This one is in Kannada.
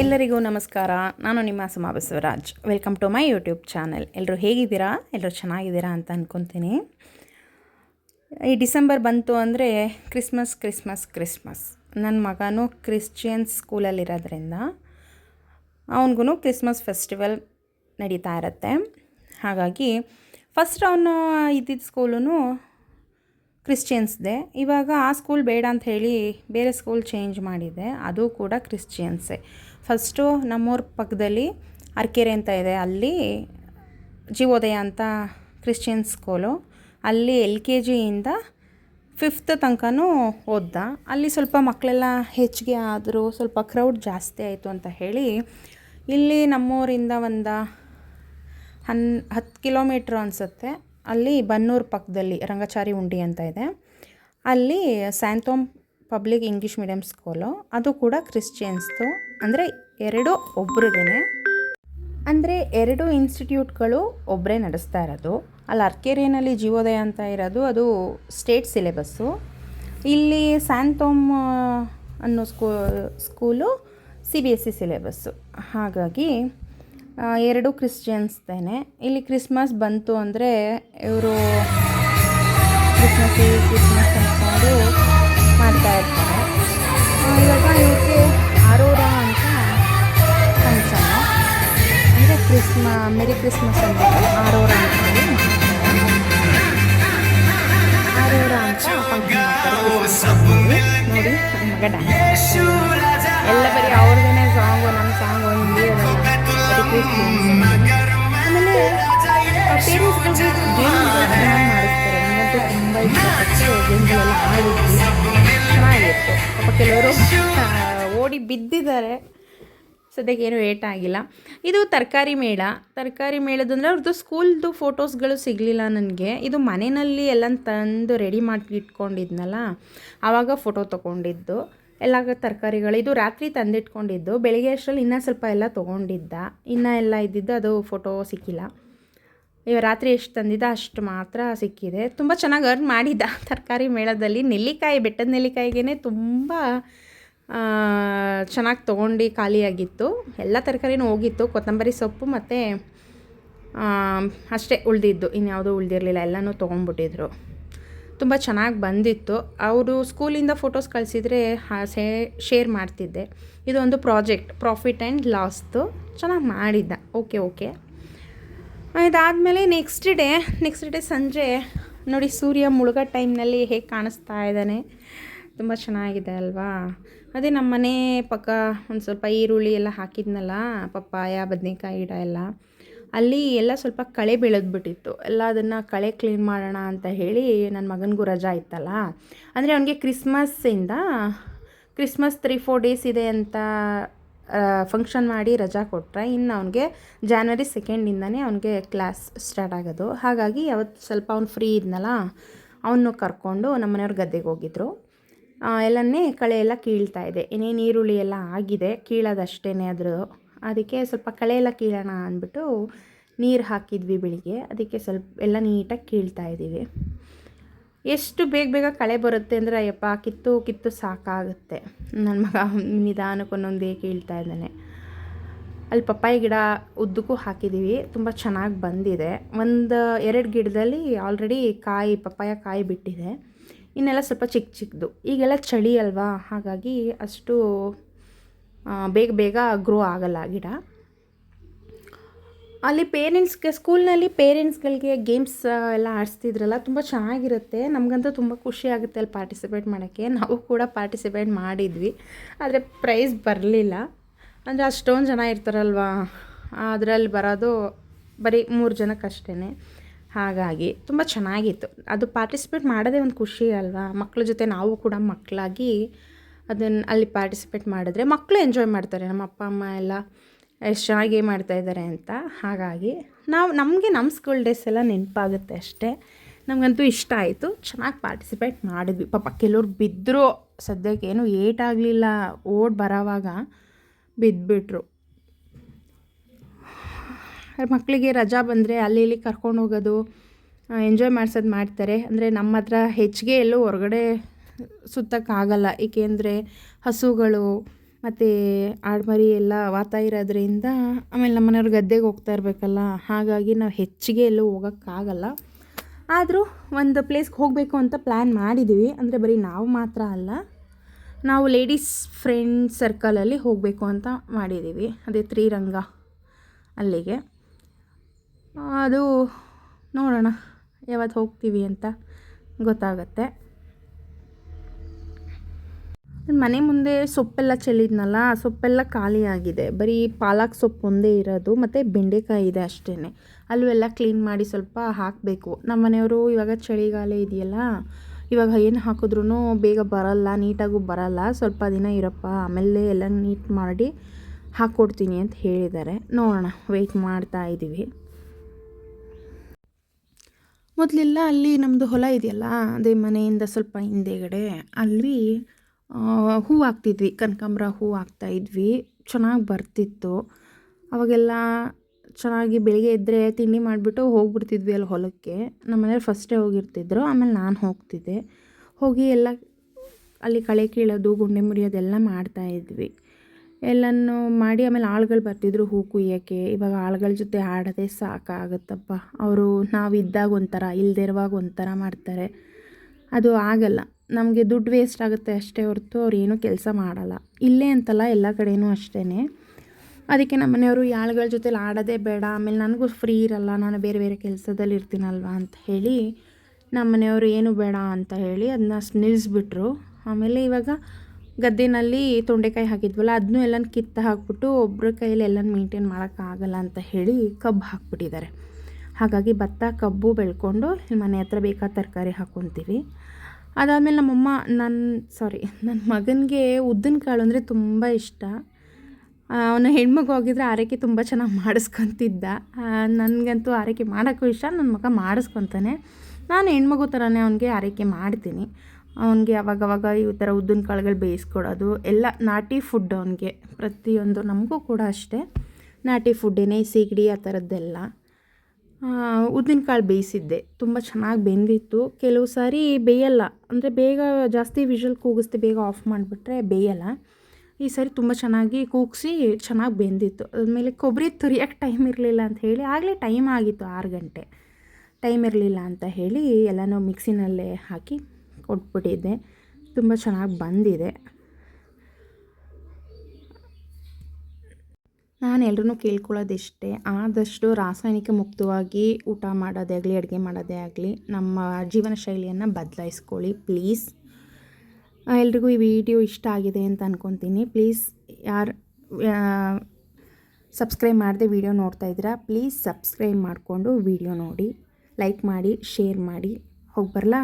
ಎಲ್ಲರಿಗೂ ನಮಸ್ಕಾರ. ನಾನು ನಿಮ್ಮ Suma Basavaraj. Welcome to my YouTube channel ಎಲ್ಲರೂ ಹೇಗಿದ್ದೀರಾ? ಎಲ್ಲರೂ ಚೆನ್ನಾಗಿದ್ದೀರಾ ಅಂತ ಅಂದ್ಕೊತೀನಿ ಈ ಡಿಸೆಂಬರ್ ಬಂತು ಅಂದರೆ ಕ್ರಿಸ್ಮಸ್ ಕ್ರಿಸ್ಮಸ್ ಕ್ರಿಸ್ಮಸ್. ನನ್ನ ಮಗನೂ ಕ್ರಿಶ್ಚಿಯನ್ ಸ್ಕೂಲಲ್ಲಿರೋದ್ರಿಂದ ಅವನಿಗೂ ಕ್ರಿಸ್ಮಸ್ ಫೆಸ್ಟಿವಲ್ ನಡೀತಾ ಇರುತ್ತೆ. ಹಾಗಾಗಿ ಫಸ್ಟ್ ಅವನು ಇದ್ದಿದ್ದ ಸ್ಕೂಲು ಕ್ರಿಶ್ಚಿಯನ್ಸ್ದೆ ಇವಾಗ ಆ ಸ್ಕೂಲ್ ಬೇಡ ಅಂತ ಹೇಳಿ ಬೇರೆ ಸ್ಕೂಲ್ ಚೇಂಜ್ ಮಾಡಿದೆ. ಅದು ಕೂಡ ಕ್ರಿಶ್ಚಿಯನ್ಸೇ ಫಸ್ಟು ನಮ್ಮೂರ ಪಕ್ಕದಲ್ಲಿ ಅರ್ಕೆರೆ ಅಂತ ಇದೆ. ಅಲ್ಲಿ ಜೀವೋದಯ ಅಂತ ಕ್ರಿಶ್ಚಿಯನ್ ಸ್ಕೂಲು ಅಲ್ಲಿ ಎಲ್ ಕೆ ಜಿಯಿಂದ ಫಿಫ್ತ್ ತನಕನೂ ಓದ್ದ. ಅಲ್ಲಿ ಸ್ವಲ್ಪ ಮಕ್ಕಳೆಲ್ಲ ಹೆಚ್ಚಿಗೆ ಆದರೂ, ಸ್ವಲ್ಪ ಕ್ರೌಡ್ ಜಾಸ್ತಿ ಆಯಿತು ಅಂತ ಹೇಳಿ ಇಲ್ಲಿ ನಮ್ಮೂರಿಂದ ಒಂದು ಹನ್ ಹತ್ತು ಕಿಲೋಮೀಟ್ರ್ ಅನಿಸುತ್ತೆ. ಅಲ್ಲಿ ಬನ್ನೂರು ಪಕ್ಕದಲ್ಲಿ ರಂಗಚಾರಿ ಉಂಡಿ ಅಂತ ಇದೆ. ಅಲ್ಲಿ Santhome public English medium school, ಅದು ಕೂಡ ಕ್ರಿಶ್ಚಿಯನ್ಸ್ದು. ಅಂದರೆ ಎರಡು ಒಬ್ರದೇ ಅಂದರೆ ಎರಡು ಇನ್ಸ್ಟಿಟ್ಯೂಟ್ಗಳು ಒಬ್ಬರೇ ನಡೆಸ್ತಾ ಇರೋದು. ಅಲ್ಲಿ ಅರ್ಕೇರಿಯನಲ್ಲಿ ಜೀವೋದಯ ಅಂತ ಇರೋದು, ಅದು ಸ್ಟೇಟ್ ಸಿಲೆಬಸ್ಸು. ಇಲ್ಲಿ ಸ್ಯಾಂತೋಮ್ ಅನ್ನೋ school, school C B S C syllabus. ಹಾಗಾಗಿ ಎರಡು ಕ್ರಿಶ್ಚಿಯನ್ಸ್ದೇನೆ. ಇಲ್ಲಿ ಕ್ರಿಸ್ಮಸ್ ಬಂತು ಅಂದರೆ ಇವರು ಕ್ರಿಸ್ಮಸ್ ಕ್ರಿಸ್ಮಸ್ ಅಂದ್ಕೊಂಡು ಮಾಡ್ತಾ ಇರ್ತಾರೆ. ಆ, ಇವಾಗ ಇವಕ್ಕೆ ಆರೋರ ಅಂತ ಫಂಕ್ಷನ್. ಅಂದರೆ ಕ್ರಿಸ್ಮ ಮೆರಿ ಕ್ರಿಸ್ಮಸ್ ಅಂತ ಆರೋರ ಅಂತ ಆರೋರ ಅಂತ ನೋಡಿ ಮಗ ಡ್ಯಾನ್ಸ್ ಎಲ್ಲ ಬರೀ ಅವ್ರದೇ ಸಾಂಗು ನಮ್ಮ ಸಾಂಗು. ಆಮೇಲೆ ಪಾಪ ಕೆಲವರು ಓಡಿ ಬಿದ್ದಿದ್ದಾರೆ. ಸದ್ಯಕ್ಕೆ ಏನೂ ಏಟ್ ಆಗಿಲ್ಲ. ಇದು ತರಕಾರಿ ಮೇಳ. ತರಕಾರಿ ಮೇಳದಂದರೆ ಅವ್ರದ್ದು ಸ್ಕೂಲ್ದು ಫೋಟೋಸ್ಗಳು ಸಿಗಲಿಲ್ಲ ನನಗೆ. ಇದು ಮನೆಯಲ್ಲಿ ಎಲ್ಲ ತಂದು ರೆಡಿ ಮಾಡಿ ಇಟ್ಕೊಂಡಿದ್ನಲ್ಲ ಆವಾಗ ಫೋಟೋ ತೊಗೊಂಡಿದ್ದು. ಎಲ್ಲ ತರಕಾರಿಗಳು. ಇದು ರಾತ್ರಿ ತಂದಿಟ್ಕೊಂಡಿದ್ದು. ಬೆಳಿಗ್ಗೆ ಅಷ್ಟರಲ್ಲಿ ಇನ್ನೂ ಸ್ವಲ್ಪ ಎಲ್ಲ ತೊಗೊಂಡಿದ್ದ. ಇನ್ನೂ ಎಲ್ಲ ಇದ್ದಿದ್ದು ಅದು ಫೋಟೋ ಸಿಕ್ಕಿಲ್ಲ. ಇವ ರಾತ್ರಿ ಎಷ್ಟು ತಂದಿದ್ದ ಅಷ್ಟು ಮಾತ್ರ ಸಿಕ್ಕಿದೆ. ತುಂಬ ಚೆನ್ನಾಗಿ ಅರ್ನ್ ಮಾಡಿದ್ದ ತರಕಾರಿ ಮೇಳದಲ್ಲಿ. ನೆಲ್ಲಿಕಾಯಿ, ಬೆಟ್ಟದ ನೆಲ್ಲಿಕಾಯಿಗೆ ತುಂಬ ಚೆನ್ನಾಗಿ ತೊಗೊಂಡು ಖಾಲಿಯಾಗಿತ್ತು. ಎಲ್ಲ ತರಕಾರಿನೂ ಹೋಗಿತ್ತು. ಕೊತ್ತಂಬರಿ ಸೊಪ್ಪು ಮತ್ತು ಅಷ್ಟೇ ಉಳಿದಿದ್ದು. ಇನ್ಯಾವುದೂ ಉಳಿದಿರಲಿಲ್ಲ. ಎಲ್ಲನೂ ತೊಗೊಂಡ್ಬಿಟ್ಟಿದ್ರು. ತುಂಬ ಚೆನ್ನಾಗಿ ಬಂದಿತ್ತು. ಅವರು ಸ್ಕೂಲಿಂದ ಫೋಟೋಸ್ ಕಳಿಸಿದರೆ ಸೇ ಶೇರ್ ಮಾಡ್ತಿದ್ದೆ. ಇದೊಂದು ಪ್ರಾಜೆಕ್ಟ್, ಪ್ರಾಫಿಟ್ ಆ್ಯಂಡ್ ಲಾಸ್ದು. ಚೆನ್ನಾಗಿ ಮಾಡಿದ್ದ. Okay okay. ಇದಾದಮೇಲೆ ನೆಕ್ಸ್ಟ್ ಡೇ ನೆಕ್ಸ್ಟ್ ಡೇ ಸಂಜೆ, ನೋಡಿ ಸೂರ್ಯ ಮುಳುಗ ಟೈಮ್ನಲ್ಲಿ ಹೇಗೆ ಕಾಣಿಸ್ತಾ ಇದ್ದಾನೆ. ತುಂಬ ಚೆನ್ನಾಗಿದೆ ಅಲ್ವಾ? ಅದೇ ನಮ್ಮ ಮನೆ ಪಕ್ಕ ಒಂದು ಸ್ವಲ್ಪ ಈರುಳ್ಳಿ ಎಲ್ಲ ಹಾಕಿದ್ನಲ್ಲ, ಪಪ್ಪಾಯ, ಬದನೆಕಾಯಿ ಗಿಡ ಎಲ್ಲ. ಅಲ್ಲಿ ಎಲ್ಲ ಸ್ವಲ್ಪ ಕಳೆ ಬೆಳೆದ್ಬಿಟ್ಟಿತ್ತು. ಎಲ್ಲ ಅದನ್ನು ಕಳೆ ಕ್ಲೀನ್ ಮಾಡೋಣ ಅಂತ ಹೇಳಿ ನನ್ನ ಮಗನಿಗೂ ರಜಾ ಇತ್ತಲ್ಲ. ಅಂದರೆ ಅವನಿಗೆ ಕ್ರಿಸ್ಮಸ್ಸಿಂದ ಕ್ರಿಸ್ಮಸ್ ತ್ರೀ ಫೋರ್ ಡೇಸ್ ಇದೆ ಅಂತ ಫಂಕ್ಷನ್ ಮಾಡಿ ರಜಾ ಕೊಟ್ಟರೆ ಇನ್ನು ಅವನಿಗೆ ಜಾನ್ವರಿ ಸೆಕೆಂಡಿಂದನೇ ಅವನಿಗೆ ಕ್ಲಾಸ್ ಸ್ಟಾರ್ಟ್ ಆಗೋದು. ಹಾಗಾಗಿ ಅವತ್ತು ಸ್ವಲ್ಪ ಅವ್ನು ಫ್ರೀ ಇದ್ನಲ್ಲ, ಅವನು ಕರ್ಕೊಂಡು ನಮ್ಮ ಮನೆಯವ್ರ ಗದ್ದೆಗೆ ಹೋಗಿದ್ರು. ಎಲ್ಲನೇ ಕಳೆ ಎಲ್ಲ ಕೀಳ್ತಾ ಇದೆ. ಇನ್ನೇನು ಈರುಳ್ಳಿ ಎಲ್ಲ ಆಗಿದೆ ಕೀಳೋದಷ್ಟೇ ಅದ್ರ ಅದಕ್ಕೆ ಸ್ವಲ್ಪ ಕಳೆ ಎಲ್ಲ ಕೀಳೋಣ ಅಂದ್ಬಿಟ್ಟು ನೀರು ಹಾಕಿದ್ವಿ ಬೆಳಿಗ್ಗೆ. ಅದಕ್ಕೆ ಸ್ವಲ್ಪ ಎಲ್ಲ ನೀಟಾಗಿ ಕೀಳ್ತಾ ಇದ್ದೀವಿ. ಎಷ್ಟು ಬೇಗ ಬೇಗ ಕಳೆ ಬರುತ್ತೆ ಅಂದರೆ ಅಯ್ಯಪ್ಪ, ಕಿತ್ತು ಕಿತ್ತು ಸಾಕಾಗುತ್ತೆ. ನನ್ನ ಮಗ ನಿಧಾನಕ್ಕೆ ಒಂದೊಂದೇ ಕೀಳ್ತಾ ಇದ್ದಾನೆ. ಅಲ್ಲಿ ಪಪ್ಪಾಯಿ ಗಿಡ ಉದ್ದಕ್ಕೂ ಹಾಕಿದ್ದೀವಿ. ತುಂಬ ಚೆನ್ನಾಗಿ ಬಂದಿದೆ. ಒಂದು ಎರಡು ಗಿಡದಲ್ಲಿ ಆಲ್ರೆಡಿ ಕಾಯಿ, ಪಪ್ಪಾಯ ಕಾಯಿ ಬಿಟ್ಟಿದೆ. ಇನ್ನೆಲ್ಲ ಸ್ವಲ್ಪ ಚಿಕ್ಕ ಚಿಕ್ಕದು. ಈಗೆಲ್ಲ ಚಳಿ ಅಲ್ವಾ? ಹಾಗಾಗಿ ಅಷ್ಟು ಬೇಗ ಬೇಗ ಗ್ರೋ ಆಗಲ್ಲ ಗಿಡ. ಅಲ್ಲಿ ಪೇರೆಂಟ್ಸ್ಗೆ ಸ್ಕೂಲ್ನಲ್ಲಿ ಪೇರೆಂಟ್ಸ್ಗಳಿಗೆ ಗೇಮ್ಸ್ ಎಲ್ಲ ಆಡಿಸ್ತಿದ್ರಲ್ಲ, ತುಂಬ ಚೆನ್ನಾಗಿರುತ್ತೆ. ನಮಗಂತೂ ತುಂಬ ಖುಷಿ ಆಗುತ್ತೆ ಅಲ್ಲಿ ಪಾರ್ಟಿಸಿಪೇಟ್ ಮಾಡೋಕ್ಕೆ. ನಾವು ಕೂಡ ಪಾರ್ಟಿಸಿಪೇಟ್ ಮಾಡಿದ್ವಿ. ಆದರೆ ಪ್ರೈಸ್ ಬರಲಿಲ್ಲ. ಅಂದರೆ ಅಷ್ಟೊಂದು ಜನ ಇರ್ತಾರಲ್ವಾ, ಅದರಲ್ಲಿ ಬರೋದು ಬರೀ ಮೂರು ಜನಕ್ಕಷ್ಟೇ ಹಾಗಾಗಿ ತುಂಬ ಚೆನ್ನಾಗಿತ್ತು. ಅದು ಪಾರ್ಟಿಸಿಪೇಟ್ ಮಾಡೋದೇ ಒಂದು ಖುಷಿ ಅಲ್ವಾ? ಮಕ್ಕಳ ಜೊತೆ ನಾವು ಕೂಡ ಮಕ್ಕಳಾಗಿ ಅದನ್ನು ಅಲ್ಲಿ ಪಾರ್ಟಿಸಿಪೇಟ್ ಮಾಡಿದ್ರೆ ಮಕ್ಕಳು ಎಂಜಾಯ್ ಮಾಡ್ತಾರೆ. ನಮ್ಮ ಅಪ್ಪ, ಅಮ್ಮ ಎಲ್ಲ ಎಷ್ಟು ಚೆನ್ನಾಗಿ ಮಾಡ್ತಾ ಇದ್ದಾರೆ ಅಂತ. ಹಾಗಾಗಿ ನಾವು ನಮಗೆ ನಮ್ಮ ಸ್ಕೂಲ್ ಡೇಸ್ ಎಲ್ಲ ನೆನಪಾಗುತ್ತೆ ಅಷ್ಟೇ. ನಮಗಂತೂ ಇಷ್ಟ ಆಯಿತು. ಚೆನ್ನಾಗಿ ಪಾರ್ಟಿಸಿಪೇಟ್ ಮಾಡಿದ್ವಿ. ಪಾಪ ಕೆಲವ್ರು ಬಿದ್ದರು ಸದ್ಯಕ್ಕೆ ಏನು ಏಟಾಗಲಿಲ್ಲ ಓಡ್ ಬರೋವಾಗ ಬಿದ್ದುಬಿಟ್ರು ಮಕ್ಕಳಿಗೆ ರಜಾ ಬಂದರೆ ಅಲ್ಲಿ ಇಲ್ಲಿ ಕರ್ಕೊಂಡು ಹೋಗೋದು ಎಂಜಾಯ್ ಮಾಡ್ಸೋದು ಮಾಡ್ತಾರೆ. ಅಂದರೆ ನಮ್ಮ ಹತ್ರ ಹೆಚ್ಚಿಗೆ ಎಲ್ಲೂ ಹೊರಗಡೆ ಸುತ್ತಕ್ಕಾಗಲ್ಲ. ಏಕೆಂದರೆ ಹಸುಗಳು ಮತ್ತು ಆಡ್ಮರಿ ಎಲ್ಲ ವಾತ ಇರೋದ್ರಿಂದ ಆಮೇಲೆ ನಮ್ಮ ಮನೆಯವ್ರು ಗದ್ದೆಗೆ ಹೋಗ್ತಾ ಇರಬೇಕಲ್ಲ. ಹಾಗಾಗಿ ನಾವು ಹೆಚ್ಚಿಗೆ ಎಲ್ಲೂ ಹೋಗೋಕ್ಕಾಗಲ್ಲ. ಆದರೂ ಒಂದು ಪ್ಲೇಸ್ಗೆ ಹೋಗಬೇಕು ಅಂತ ಪ್ಲ್ಯಾನ್ ಮಾಡಿದ್ದೀವಿ ಅಂದರೆ ಬರೀ ನಾವು ಮಾತ್ರ ಅಲ್ಲ, ನಾವು ಲೇಡೀಸ್ ಫ್ರೆಂಡ್ ಸರ್ಕಲಲ್ಲಿ ಹೋಗಬೇಕು ಅಂತ ಮಾಡಿದ್ದೀವಿ ಅದೇ ತ್ರಿರಂಗ ಅಲ್ಲಿಗೆ. ಅದು ನೋಡೋಣ, ಯಾವತ್ತು ಹೋಗ್ತೀವಿ ಅಂತ ಗೊತ್ತಾಗತ್ತೆ. ಮನೆ ಮುಂದೆ ಸೊಪ್ಪೆಲ್ಲ ಚೆಲ್ಲಿದ್ನಲ್ಲ, ಆ ಸೊಪ್ಪೆಲ್ಲ ಖಾಲಿಯಾಗಿದೆ ಬರೀ ಪಾಲಕ್ ಸೊಪ್ಪು ಒಂದೇ ಇರೋದು, ಮತ್ತು ಬೆಂಡೆಕಾಯಿ ಇದೆ ಅಷ್ಟೇ ಅಲ್ಲೂ ಎಲ್ಲ ಕ್ಲೀನ್ ಮಾಡಿ ಸ್ವಲ್ಪ ಹಾಕಬೇಕು. ನಮ್ಮ ಮನೆಯವರು ಇವಾಗ ಚಳಿಗಾಲ ಇದೆಯಲ್ಲ, ಇವಾಗ ಏನು ಹಾಕಿದ್ರೂ ಬೇಗ ಬರಲ್ಲ, ನೀಟಾಗೂ ಬರಲ್ಲ. ಸ್ವಲ್ಪ ದಿನ ಇರಪ್ಪ, ಆಮೇಲೆ ಎಲ್ಲ ನೀಟ್ ಮಾಡಿ ಹಾಕ್ಕೊಡ್ತೀನಿ ಅಂತ ಹೇಳಿದ್ದಾರೆ. ನೋಡೋಣ ವೆಯ್ಟ್ ಮಾಡ್ತಾ ಇದ್ದೀವಿ ಮೊದಲೆಲ್ಲ ಅಲ್ಲಿ ನಮ್ಮದು ಹೊಲ ಇದೆಯಲ್ಲ, ಅದೇ ಮನೆಯಿಂದ ಸ್ವಲ್ಪ ಹಿಂದೆಗಡೆ, ಅಲ್ಲಿ ಹೂ ಹಾಕ್ತಿದ್ವಿ ಕನಕಾಂಬ್ರ ಹೂ ಹಾಕ್ತಾಯಿದ್ವಿ ಚೆನ್ನಾಗಿ ಬರ್ತಿತ್ತು. ಅವಾಗೆಲ್ಲ ಚೆನ್ನಾಗಿ ಬೆಳಿಗ್ಗೆ ಎದ್ದರೆ ತಿಂಡಿ ಮಾಡಿಬಿಟ್ಟು ಹೋಗ್ಬಿಡ್ತಿದ್ವಿ ಅಲ್ಲಿ ಹೊಲಕ್ಕೆ. ನಮ್ಮ ಮನೇಲಿ ಫಸ್ಟೇ ಹೋಗಿರ್ತಿದ್ರು, ಆಮೇಲೆ ನಾನು ಹೋಗ್ತಿದ್ದೆ. ಹೋಗಿ ಎಲ್ಲ ಅಲ್ಲಿ ಕಳೆ ಕೀಳೋದು, ಗುಂಡೆ ಮುರಿಯೋದೆಲ್ಲ ಮಾಡ್ತಾಯಿದ್ವಿ ಎಲ್ಲನೂ ಮಾಡಿ ಆಮೇಲೆ ಆಳುಗಳು ಬರ್ತಿದ್ರು ಹೂ ಕುಯ್ಯೋಕ್ಕೆ. ಇವಾಗ ಆಳುಗಳ ಜೊತೆ ಆಡೋದೇ ಸಾಕಾಗುತ್ತಪ್ಪ. ಅವರು ನಾವು ಇದ್ದಾಗ ಒಂಥರ ಇಲ್ಲದೇ ಇರುವಾಗ ಒಂಥರ ಮಾಡ್ತಾರೆ. ಅದು ಆಗಲ್ಲ. ನಮಗೆ ದುಡ್ಡು ವೇಸ್ಟ್ ಆಗುತ್ತೆ ಅಷ್ಟೇ ಹೊರತು ಅವ್ರು ಏನೂ ಕೆಲಸ ಮಾಡಲ್ಲ. ಇಲ್ಲೇ ಅಂತಲ್ಲ ಎಲ್ಲ ಕಡೆಯೂ ಅಷ್ಟೇ ಅದಕ್ಕೆ ನಮ್ಮ ಮನೆಯವರು ಯಾಳ್ಗಳ ಜೊತೆಲಿ ಆಡೋದೇ ಬೇಡ, ಆಮೇಲೆ ನನಗೂ ಫ್ರೀ ಇರಲ್ಲ, ನಾನು ಬೇರೆ ಬೇರೆ ಕೆಲಸದಲ್ಲಿ ಇರ್ತೀನಲ್ವ ಅಂತ ಹೇಳಿ ನಮ್ಮ ಮನೆಯವರು ಏನು ಬೇಡ ಅಂತ ಹೇಳಿ ಅದನ್ನ ನಿಲ್ಲಿಸ್ಬಿಟ್ರು ಆಮೇಲೆ ಇವಾಗ ಗದ್ದೆನಲ್ಲಿ ತೊಂಡೆಕಾಯಿ ಹಾಕಿದ್ವಲ್ಲ ಅದನ್ನೂ ಎಲ್ಲ ಕಿತ್ತು ಹಾಕ್ಬಿಟ್ಟು ಒಬ್ಬರ ಕೈಯಲ್ಲಿ ಎಲ್ಲ ಮೇಂಟೈನ್ ಮಾಡೋಕ್ಕಾಗಲ್ಲ ಅಂತ ಹೇಳಿ ಕಬ್ಬು ಹಾಕ್ಬಿಟ್ಟಿದ್ದಾರೆ. ಹಾಗಾಗಿ ಭತ್ತ, ಕಬ್ಬು ಬೆಳ್ಕೊಂಡು ಮನೆ ಹತ್ರ ಬೇಕಾದ ತರಕಾರಿ ಹಾಕ್ಕೊತೀವಿ ಅದಾದಮೇಲೆ ನಮ್ಮಮ್ಮ ನನ್ನ ಸಾರಿ ನನ್ನ ಮಗನಿಗೆ ಉದ್ದಿನ ಕಾಳು ಅಂದರೆ ತುಂಬ ಇಷ್ಟ. ಅವನು ಹೆಣ್ಮಗು ಹೋಗಿದ್ರೆ ಆರೈಕೆ ತುಂಬ ಚೆನ್ನಾಗಿ ಮಾಡಿಸ್ಕೊತಿದ್ದ. ನನಗಂತೂ ಆರೈಕೆ ಮಾಡೋಕ್ಕೂ ಇಷ್ಟ ನನ್ನ ಮಗ ಮಾಡಿಸ್ಕೊತಾನೆ. ನಾನು ಹೆಣ್ಮಗು ಥರನೇ ಅವನಿಗೆ ಆರೈಕೆ ಮಾಡ್ತೀನಿ. ಅವನಿಗೆ ಅವಾಗವಾಗ ಈ ಥರ ಉದ್ದಿನ ಕಾಳುಗಳು ಬೇಯಿಸ್ಕೊಡೋದು, ಎಲ್ಲ ನಾಟಿ ಫುಡ್ ಅವನಿಗೆ, ಪ್ರತಿಯೊಂದು ನಮಗೂ ಕೂಡ ಅಷ್ಟೇ. ನಾಟಿ ಫುಡ್ಡೇನೆ ಸೀಗಡಿ ಆ ಥರದ್ದೆಲ್ಲ ಉದ್ದಿನಕಾಳು ಬೇಯಿಸಿದ್ದೆ. ತುಂಬ ಚೆನ್ನಾಗಿ ಬೆಂದಿತ್ತು. ಕೆಲವು ಸಾರಿ ಬೇಯಲ್ಲ. ಅಂದರೆ ಬೇಗ ಜಾಸ್ತಿ ವಿಷಲ್ ಕೂಗಿಸ್ದೆ ಬೇಗ ಆಫ್ ಮಾಡಿಬಿಟ್ರೆ ಬೇಯಲ್ಲ. ಈ ಸಾರಿ ತುಂಬ ಚೆನ್ನಾಗಿ ಕೂಗಿಸಿ ಚೆನ್ನಾಗಿ ಬೆಂದಿತ್ತು. ಅದಾದಮೇಲೆ ಕೊಬ್ಬರಿ ತುರಿಯೋಕ್ಕೆ ಟೈಮ್ ಇರಲಿಲ್ಲ ಅಂತ ಹೇಳಿ, ಆಗಲೇ ಟೈಮ್ ಆಗಿತ್ತು, ಆರು ಗಂಟೆ. ಟೈಮ್ ಇರಲಿಲ್ಲ ಅಂತ ಹೇಳಿ ಎಲ್ಲನೂ ಮಿಕ್ಸಿನಲ್ಲೇ ಹಾಕಿ ಕೊಟ್ಬಿಟ್ಟಿದ್ದೆ. ತುಂಬ ಚೆನ್ನಾಗಿ ಬಂದಿದೆ. ನಾನು ಎಲ್ರೂ ಕೇಳ್ಕೊಳ್ಳೋದಿಷ್ಟೇ, ಆದಷ್ಟು ರಾಸಾಯನಿಕ ಮುಕ್ತವಾಗಿ ಊಟ ಮಾಡೋದೇ ಆಗಲಿ, ಅಡುಗೆ ಮಾಡೋದೇ ಆಗಲಿ, ನಮ್ಮ ಜೀವನ ಶೈಲಿಯನ್ನು ಬದಲಾಯಿಸ್ಕೊಳ್ಳಿ, ಪ್ಲೀಸ್. ಎಲ್ರಿಗೂ ಈ ವಿಡಿಯೋ ಇಷ್ಟ ಆಗಿದೆ ಅಂತ ಅಂದ್ಕೊತೀನಿ ಪ್ಲೀಸ್ ಯಾರು ಸಬ್ಸ್ಕ್ರೈಬ್ ಮಾಡದೆ ವಿಡಿಯೋ ನೋಡ್ತಾ ಇದ್ದೀರಾ, ಪ್ಲೀಸ್ ಸಬ್ಸ್ಕ್ರೈಬ್ ಮಾಡಿಕೊಂಡು ವಿಡಿಯೋ ನೋಡಿ, ಲೈಕ್ ಮಾಡಿ, ಶೇರ್ ಮಾಡಿ. ಹೋಗಿ ಬರಲಾ?